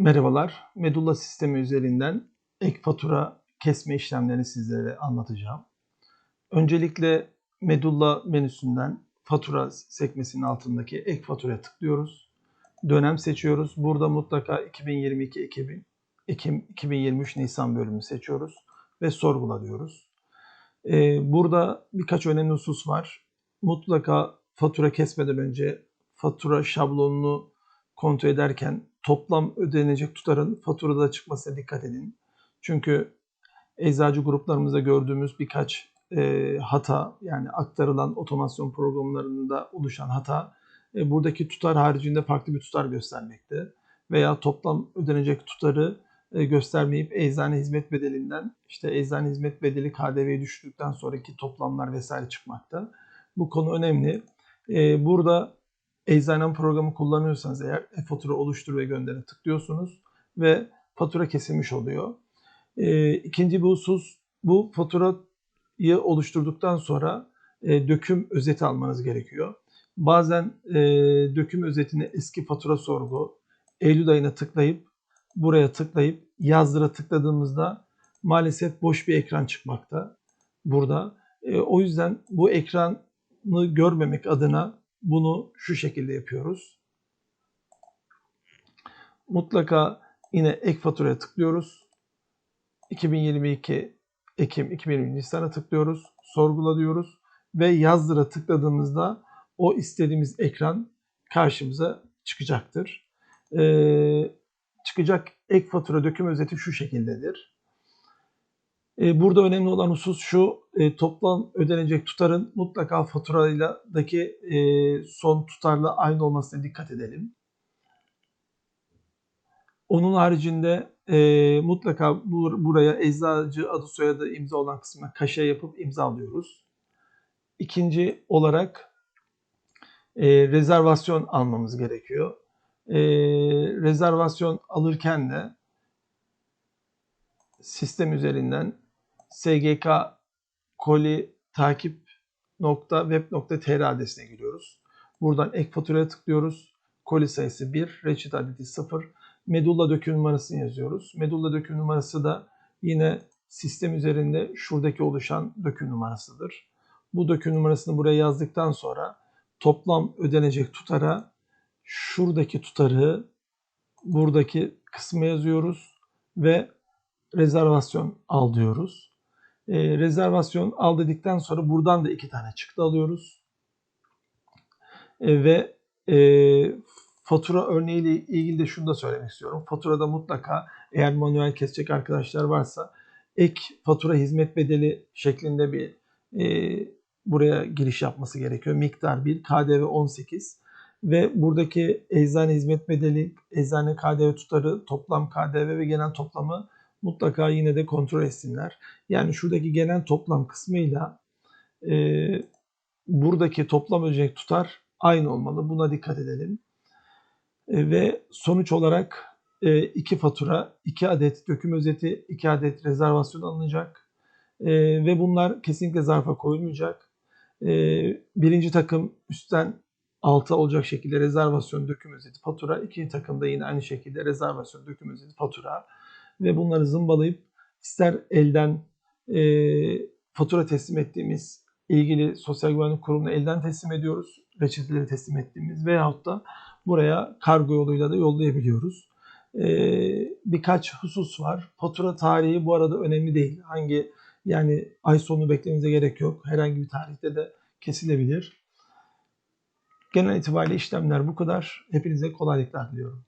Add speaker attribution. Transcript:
Speaker 1: Merhabalar. Medulla sistemi üzerinden ek fatura kesme işlemlerini sizlere anlatacağım. Öncelikle Medulla menüsünden fatura sekmesinin altındaki ek faturaya tıklıyoruz. Dönem seçiyoruz. Burada mutlaka 2022 Ekim, Ekim 2023 Nisan bölümünü seçiyoruz ve sorgula diyoruz. Ee, burada birkaç önemli husus var. Mutlaka fatura kesmeden önce fatura şablonunu kontrol ederken toplam ödenecek tutarın faturada çıkmasına dikkat edin. Çünkü eczacı gruplarımızda gördüğümüz birkaç e, hata yani aktarılan otomasyon programlarında oluşan hata e, buradaki tutar haricinde farklı bir tutar göstermekte veya toplam ödenecek tutarı e, göstermeyip eczane hizmet bedelinden işte eczane hizmet bedeli KDV'yi düştükten sonraki toplamlar vesaire çıkmakta. Bu konu önemli. E, burada Eczanem programı kullanıyorsanız eğer e-fatura oluştur ve göndere tıklıyorsunuz ve fatura kesilmiş oluyor. E, ikinci bir husus bu faturayı oluşturduktan sonra e, döküm özeti almanız gerekiyor. Bazen e, döküm özetini eski fatura sorgu Eylül ayına tıklayıp buraya tıklayıp yazdıra tıkladığımızda maalesef boş bir ekran çıkmakta burada. E, o yüzden bu ekranı görmemek adına bunu şu şekilde yapıyoruz. Mutlaka yine ek faturaya tıklıyoruz. 2022 Ekim 2020 Nisan'a tıklıyoruz. Sorgula diyoruz. Ve yazdıra tıkladığımızda o istediğimiz ekran karşımıza çıkacaktır. Ee, çıkacak ek fatura döküm özeti şu şekildedir. E, burada önemli olan husus şu, e, toplam ödenecek tutarın mutlaka faturayla daki e, son tutarla aynı olmasına dikkat edelim. Onun haricinde mutlaka bur buraya eczacı adı soyadı imza olan kısmına kaşe yapıp imzalıyoruz. İkinci olarak rezervasyon almamız gerekiyor. Rezervasyon alırken de sistem üzerinden SGK koli takip nokta web nokta tr adresine giriyoruz. Buradan ek faturaya tıklıyoruz. Koli sayısı 1, reçet adeti 0. Medulla döküm numarasını yazıyoruz. Medulla döküm numarası da yine sistem üzerinde şuradaki oluşan döküm numarasıdır. Bu döküm numarasını buraya yazdıktan sonra toplam ödenecek tutara şuradaki tutarı buradaki kısmı yazıyoruz ve rezervasyon al diyoruz e, rezervasyon al dedikten sonra buradan da iki tane çıktı alıyoruz. E, ve e, fatura örneğiyle ilgili de şunu da söylemek istiyorum. Faturada mutlaka eğer manuel kesecek arkadaşlar varsa ek fatura hizmet bedeli şeklinde bir e, buraya giriş yapması gerekiyor. Miktar 1, KDV 18 ve buradaki eczane hizmet bedeli, eczane KDV tutarı, toplam KDV ve genel toplamı mutlaka yine de kontrol etsinler. Yani şuradaki genel toplam kısmıyla e, buradaki toplam ödeyecek tutar aynı olmalı. Buna dikkat edelim. E, ve sonuç olarak e, iki fatura, iki adet döküm özeti, iki adet rezervasyon alınacak. E, ve bunlar kesinlikle zarfa koyulmayacak. E, birinci takım üstten alta olacak şekilde rezervasyon, döküm özeti, fatura. İkinci takımda yine aynı şekilde rezervasyon, döküm özeti, fatura ve bunları zımbalayıp ister elden e, fatura teslim ettiğimiz ilgili sosyal güvenlik kurumuna elden teslim ediyoruz. Reçeteleri teslim ettiğimiz veyahut da buraya kargo yoluyla da yollayabiliyoruz. Ee, birkaç husus var. Fatura tarihi bu arada önemli değil. Hangi yani ay sonu beklememize gerek yok. Herhangi bir tarihte de kesilebilir. Genel itibariyle işlemler bu kadar. Hepinize kolaylıklar diliyorum.